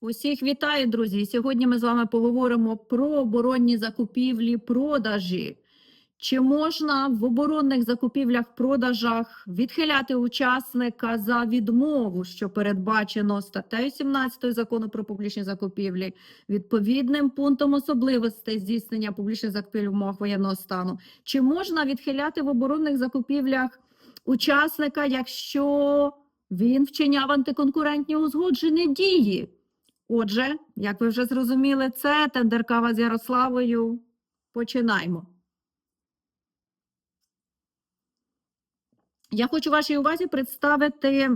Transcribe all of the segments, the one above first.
Усіх вітаю, друзі! Сьогодні ми з вами поговоримо про оборонні закупівлі, продажі. Чи можна в оборонних закупівлях, продажах відхиляти учасника за відмову, що передбачено статтею 17 закону про публічні закупівлі, відповідним пунктом особливостей здійснення публічних закупівель в умовах воєнного стану? Чи можна відхиляти в оборонних закупівлях учасника, якщо він вчиняв антиконкурентні узгоджені дії? Отже, як ви вже зрозуміли, це тендеркава з Ярославою. Починаємо. Я хочу вашій увазі представити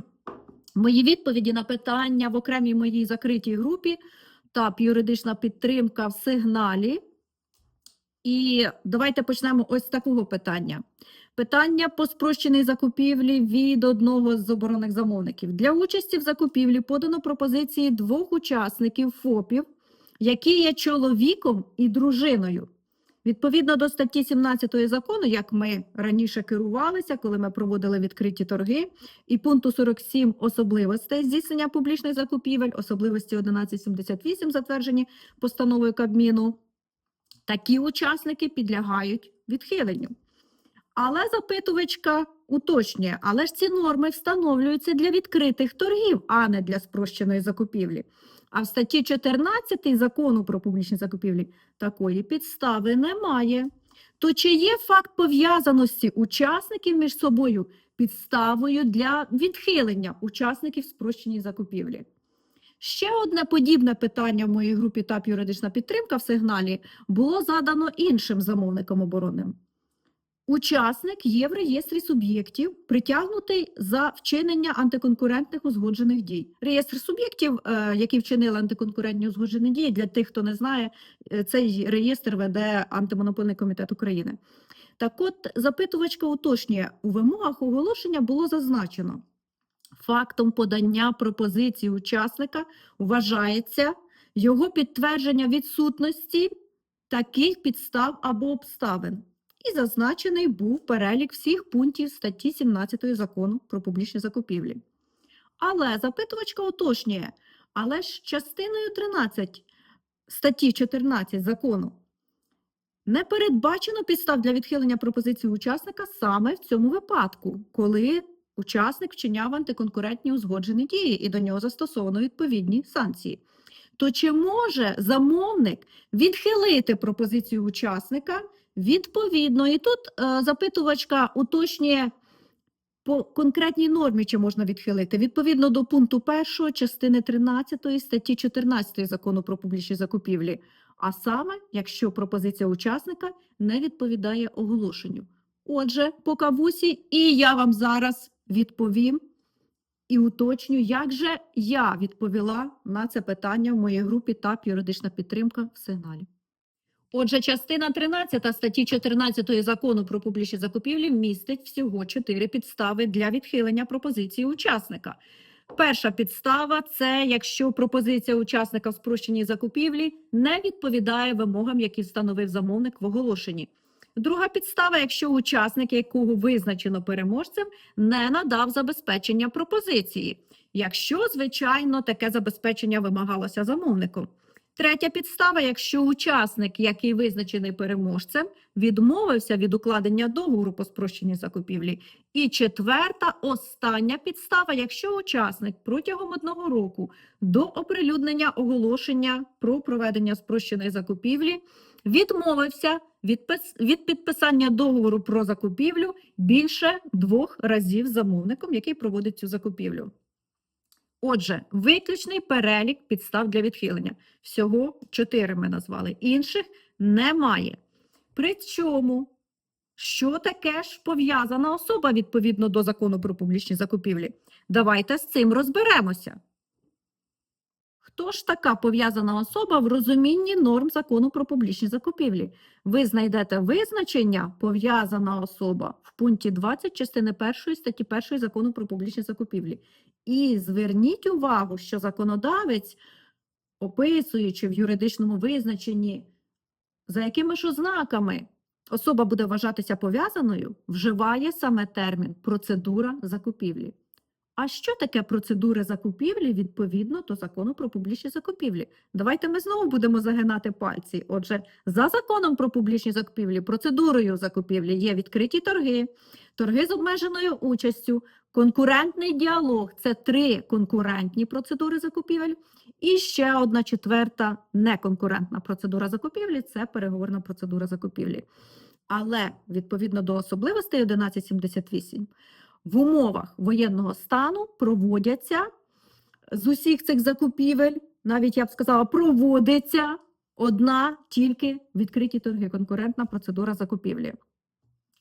мої відповіді на питання в окремій моїй закритій групі та юридична підтримка в сигналі. І давайте почнемо ось з такого питання. Питання по спрощеній закупівлі від одного з оборонних замовників. Для участі в закупівлі подано пропозиції двох учасників ФОПів, які є чоловіком і дружиною. Відповідно до статті 17 закону, як ми раніше керувалися, коли ми проводили відкриті торги, і пункту 47 особливостей здійснення публічних закупівель, особливості 1178, затверджені постановою Кабміну, такі учасники підлягають відхиленню. Але запитувачка уточнює, але ж ці норми встановлюються для відкритих торгів, а не для спрощеної закупівлі. А в статті 14 закону про публічні закупівлі такої підстави немає. То чи є факт пов'язаності учасників між собою підставою для відхилення учасників спрощеній закупівлі? Ще одне подібне питання в моїй групі ТАП юридична підтримка в сигналі було задано іншим замовником оборонним. Учасник є в реєстрі суб'єктів, притягнутий за вчинення антиконкурентних узгоджених дій. Реєстр суб'єктів, е, які вчинили антиконкурентні узгоджені дії, для тих, хто не знає, е, цей реєстр веде антимонопольний комітет України. Так от, запитувачка уточнює, у вимогах оголошення було зазначено, фактом подання пропозиції учасника вважається його підтвердження відсутності таких підстав або обставин. І зазначений був перелік всіх пунктів статті 17 закону про публічні закупівлі. Але запитувачка уточнює, але ж частиною 13 статті 14 закону не передбачено підстав для відхилення пропозиції учасника саме в цьому випадку, коли учасник вчиняв антиконкурентні узгоджені дії і до нього застосовано відповідні санкції. То чи може замовник відхилити пропозицію учасника? Відповідно, і тут е, запитувачка уточнює по конкретній нормі, чи можна відхилити. Відповідно до пункту 1 частини 13 статті 14 закону про публічні закупівлі. А саме, якщо пропозиція учасника не відповідає оголошенню. Отже, по кавусі, і я вам зараз відповім і уточню, як же я відповіла на це питання в моїй групі ТАП юридична підтримка в сигналі. Отже, частина 13 статті 14 закону про публічні закупівлі містить всього чотири підстави для відхилення пропозиції учасника. Перша підстава це якщо пропозиція учасника в спрощеній закупівлі не відповідає вимогам, які встановив замовник в оголошенні. Друга підстава, якщо учасник, якого визначено переможцем, не надав забезпечення пропозиції, якщо, звичайно, таке забезпечення вимагалося замовником. Третя підстава, якщо учасник, який визначений переможцем, відмовився від укладення договору по спрощеній закупівлі. І четверта, остання підстава, якщо учасник протягом одного року до оприлюднення оголошення про проведення спрощеної закупівлі відмовився від підписання договору про закупівлю більше двох разів замовником, який проводить цю закупівлю. Отже, виключний перелік підстав для відхилення. Всього чотири ми назвали. Інших немає. Причому, що таке ж пов'язана особа відповідно до закону про публічні закупівлі? Давайте з цим розберемося. Хто ж така пов'язана особа в розумінні норм закону про публічні закупівлі? Ви знайдете визначення пов'язана особа в пункті 20 частини 1 статті 1 закону про публічні закупівлі. І зверніть увагу, що законодавець, описуючи в юридичному визначенні, за якими ж ознаками особа буде вважатися пов'язаною, вживає саме термін процедура закупівлі. А що таке процедури закупівлі відповідно до закону про публічні закупівлі? Давайте ми знову будемо загинати пальці. Отже, за законом про публічні закупівлі, процедурою закупівлі є відкриті торги, торги з обмеженою участю, конкурентний діалог це три конкурентні процедури закупівель. І ще одна четверта неконкурентна процедура закупівлі це переговорна процедура закупівлі. Але відповідно до особливостей 1178 в умовах воєнного стану проводяться з усіх цих закупівель, навіть я б сказала, проводиться одна тільки відкриті торги, конкурентна процедура закупівлі.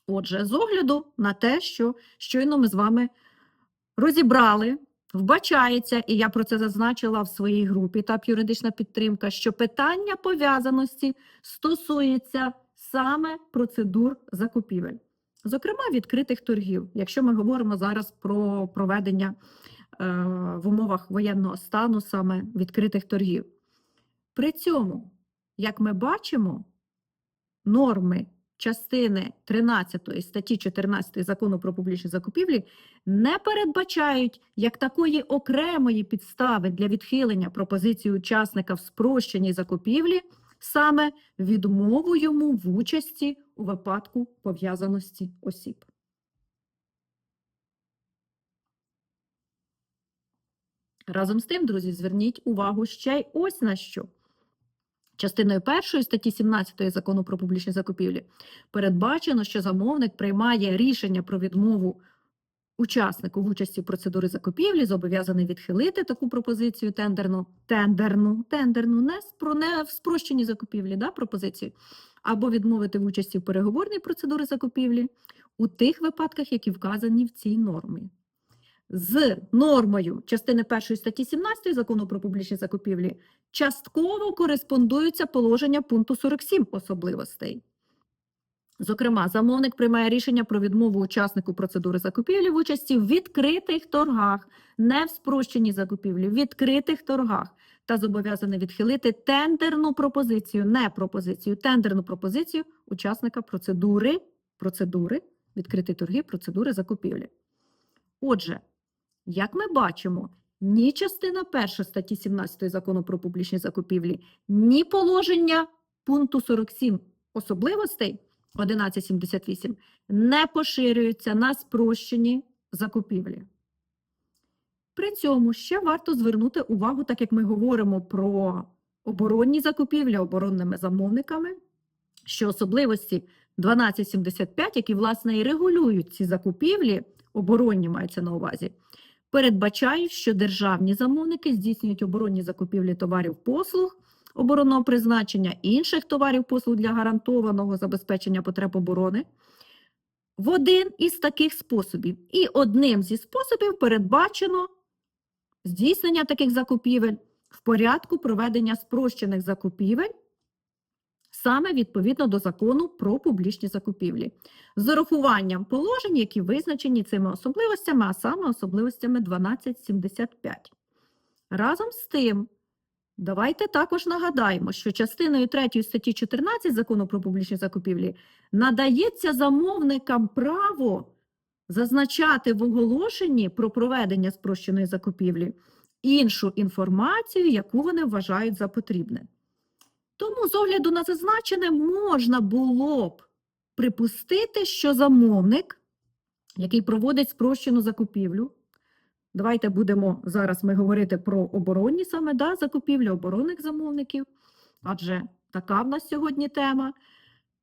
Отже, з огляду на те, що щойно ми з вами розібрали, вбачається, і я про це зазначила в своїй групі ТАП юридична підтримка, що питання пов'язаності стосується саме процедур закупівель, зокрема відкритих торгів, якщо ми говоримо зараз про проведення е, в умовах воєнного стану саме відкритих торгів. При цьому, як ми бачимо, норми частини 13 статті 14 закону про публічні закупівлі не передбачають як такої окремої підстави для відхилення пропозиції учасника в спрощеній закупівлі саме відмову йому в участі у випадку пов'язаності осіб. Разом з тим, друзі, зверніть увагу ще й ось на що. Частиною першої статті 17 закону про публічні закупівлі передбачено, що замовник приймає рішення про відмову учаснику в участі в процедурі закупівлі, зобов'язаний відхилити таку пропозицію тендерну, тендерну, тендерну, не, спро, не в спрощеній закупівлі, да, пропозицію, або відмовити в участі в переговорній процедурі закупівлі у тих випадках, які вказані в цій нормі з нормою частини 1 статті 17 закону про публічні закупівлі частково кореспондуються положення пункту 47 особливостей. Зокрема, замовник приймає рішення про відмову учаснику процедури закупівлі в участі в відкритих торгах, не в спрощеній закупівлі, в відкритих торгах та зобов'язаний відхилити тендерну пропозицію, не пропозицію, тендерну пропозицію учасника процедури, процедури, відкриті торги, процедури закупівлі. Отже, як ми бачимо, ні частина 1 статті 17 закону про публічні закупівлі, ні положення пункту 47 особливостей 1178 не поширюються на спрощені закупівлі. При цьому ще варто звернути увагу, так як ми говоримо про оборонні закупівлі оборонними замовниками, що особливості 1275, які власне і регулюють ці закупівлі, оборонні мається на увазі, передбачають, що державні замовники здійснюють оборонні закупівлі товарів послуг оборонного призначення інших товарів послуг для гарантованого забезпечення потреб оборони в один із таких способів. І одним зі способів передбачено здійснення таких закупівель в порядку проведення спрощених закупівель саме відповідно до закону про публічні закупівлі, з урахуванням положень, які визначені цими особливостями, а саме особливостями 1275. Разом з тим, давайте також нагадаємо, що частиною 3 статті 14 закону про публічні закупівлі надається замовникам право зазначати в оголошенні про проведення спрощеної закупівлі іншу інформацію, яку вони вважають за потрібне. Тому, з огляду на зазначене, можна було б припустити, що замовник, який проводить спрощену закупівлю, давайте будемо зараз ми говорити про оборонні саме да, закупівлі оборонних замовників, адже така в нас сьогодні тема.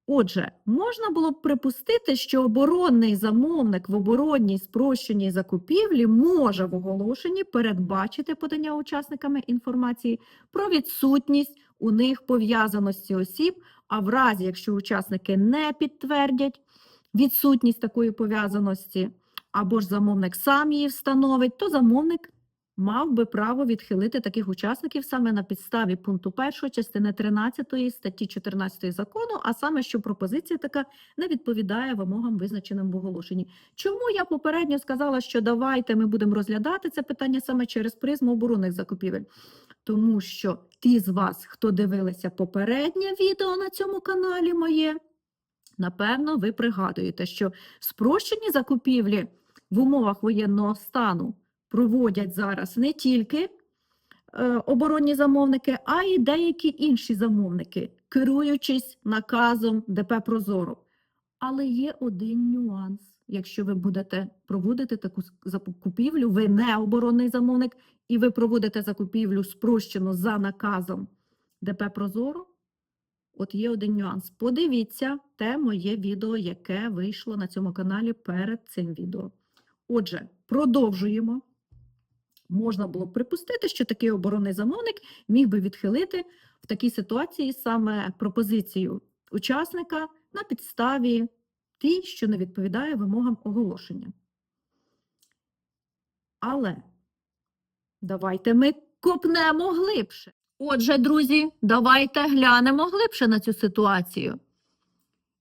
Отже, можна було б припустити, що оборонний замовник в оборонній спрощеній закупівлі може в оголошенні передбачити подання учасниками інформації про відсутність у них пов'язаності осіб, а в разі, якщо учасники не підтвердять відсутність такої пов'язаності, або ж замовник сам її встановить, то замовник мав би право відхилити таких учасників саме на підставі пункту 1 частини 13 статті 14 закону, а саме, що пропозиція така не відповідає вимогам, визначеним в оголошенні. Чому я попередньо сказала, що давайте ми будемо розглядати це питання саме через призму оборонних закупівель? Тому що ті з вас, хто дивилися попереднє відео на цьому каналі моє, напевно, ви пригадуєте, що спрощені закупівлі в умовах воєнного стану проводять зараз не тільки е, оборонні замовники, а й деякі інші замовники, керуючись наказом ДП Прозоро. Але є один нюанс. Якщо ви будете проводити таку закупівлю, ви не оборонний замовник, і ви проводите закупівлю спрощено за наказом ДП Прозоро, от є один нюанс. Подивіться те моє відео, яке вийшло на цьому каналі перед цим відео. Отже, продовжуємо. Можна було б припустити, що такий оборонний замовник міг би відхилити в такій ситуації саме пропозицію учасника на підставі ті, що не відповідає вимогам оголошення. Але давайте ми копнемо глибше. Отже, друзі, давайте глянемо глибше на цю ситуацію.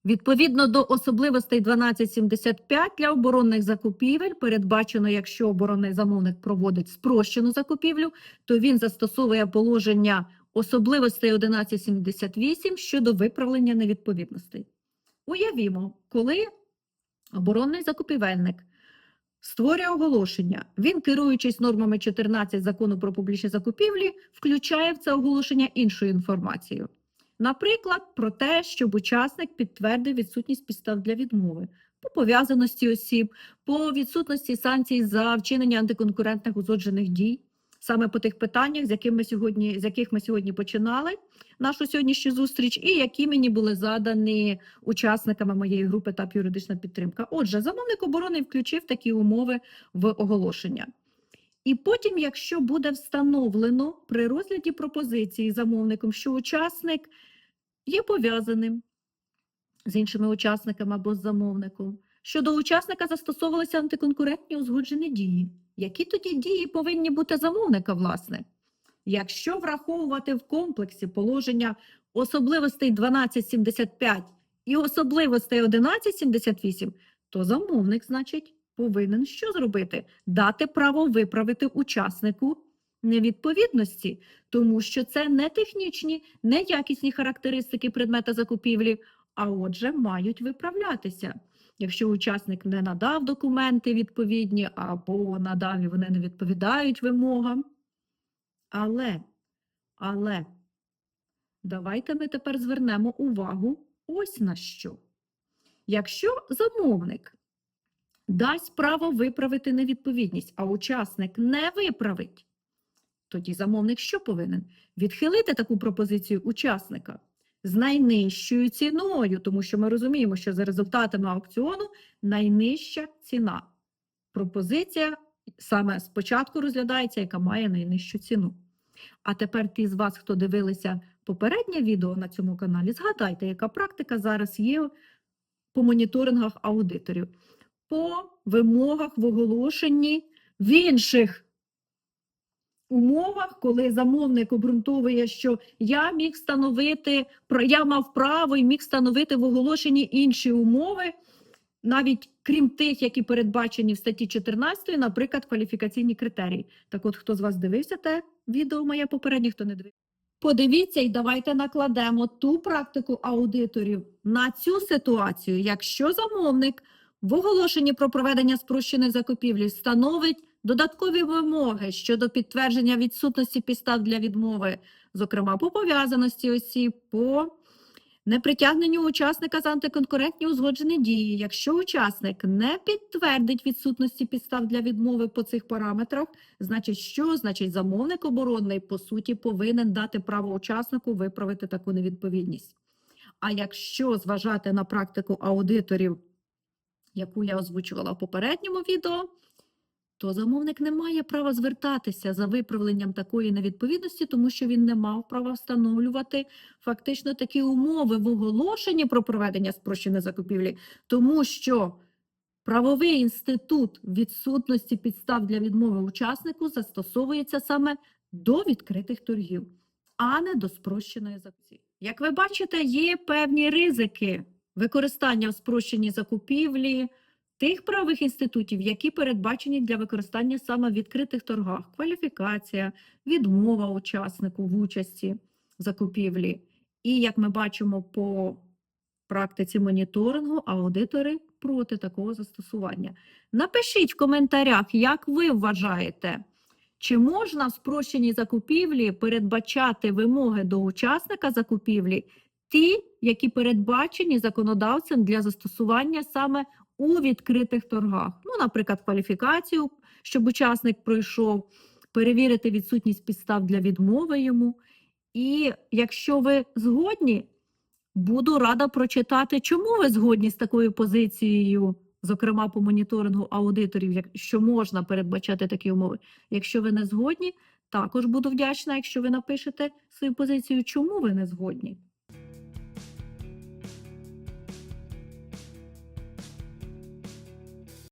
Відповідно до особливостей 1275 для оборонних закупівель передбачено, якщо оборонний замовник проводить спрощену закупівлю, то він застосовує положення особливостей 1178 щодо виправлення невідповідностей. Уявімо, коли оборонний закупівельник створює оголошення, він, керуючись нормами 14 закону про публічні закупівлі, включає в це оголошення іншу інформацію. Наприклад, про те, щоб учасник підтвердив відсутність підстав для відмови по пов'язаності осіб, по відсутності санкцій за вчинення антиконкурентних узгоджених дій, саме по тих питаннях, з, яким ми сьогодні, з яких ми сьогодні починали нашу сьогоднішню зустріч, і які мені були задані учасниками моєї групи та юридична підтримка. Отже, замовник оборони включив такі умови в оголошення. І потім, якщо буде встановлено при розгляді пропозиції замовником, що учасник є пов'язаним з іншими учасниками або з замовником, що до учасника застосовувалися антиконкурентні узгоджені дії. Які тоді дії повинні бути замовника, власне? Якщо враховувати в комплексі положення особливостей 1275 і особливостей 1178, то замовник, значить, повинен що зробити? Дати право виправити учаснику невідповідності, тому що це не технічні, не якісні характеристики предмета закупівлі, а отже, мають виправлятися. Якщо учасник не надав документи відповідні або надав і вони не відповідають вимогам. Але, але, давайте ми тепер звернемо увагу ось на що. Якщо замовник дасть право виправити невідповідність, а учасник не виправить, тоді замовник що повинен? Відхилити таку пропозицію учасника з найнижчою ціною, тому що ми розуміємо, що за результатами аукціону найнижча ціна. Пропозиція саме спочатку розглядається, яка має найнижчу ціну. А тепер ті з вас, хто дивилися попереднє відео на цьому каналі, згадайте, яка практика зараз є по моніторингах аудиторів, по вимогах в оголошенні в інших умовах, коли замовник обґрунтовує, що я міг встановити, я мав право і міг встановити в оголошенні інші умови, навіть крім тих, які передбачені в статті 14, наприклад, кваліфікаційні критерії. Так от, хто з вас дивився те відео моє попереднє, хто не дивився, подивіться і давайте накладемо ту практику аудиторів на цю ситуацію. Якщо замовник в оголошенні про проведення спрощеної закупівлі встановить додаткові вимоги щодо підтвердження відсутності підстав для відмови, зокрема по пов'язаності осіб, по непритягненню учасника за антиконкурентні узгоджені дії. Якщо учасник не підтвердить відсутності підстав для відмови по цих параметрах, значить що? Значить, замовник оборонний по суті повинен дати право учаснику виправити таку невідповідність. А якщо зважати на практику аудиторів, яку я озвучувала в попередньому відео, то замовник не має права звертатися за виправленням такої невідповідності, тому що він не мав права встановлювати фактично такі умови в оголошенні про проведення спрощеної закупівлі, тому що правовий інститут відсутності підстав для відмови учаснику застосовується саме до відкритих торгів, а не до спрощеної закупівлі. Як ви бачите, є певні ризики використання в спрощеній закупівлі тих правових інститутів, які передбачені для використання саме в відкритих торгах, кваліфікація, відмова учаснику в участі закупівлі. І як ми бачимо по практиці моніторингу, аудитори проти такого застосування. Напишіть в коментарях, як ви вважаєте, чи можна в спрощеній закупівлі передбачати вимоги до учасника закупівлі, ті, які передбачені законодавцем для застосування саме у відкритих торгах. Ну, наприклад, кваліфікацію, щоб учасник пройшов, перевірити відсутність підстав для відмови йому. І якщо ви згодні, буду рада прочитати, чому ви згодні з такою позицією, зокрема по моніторингу аудиторів, як- що можна передбачати такі умови. Якщо ви не згодні, також буду вдячна, якщо ви напишете свою позицію, чому ви не згодні.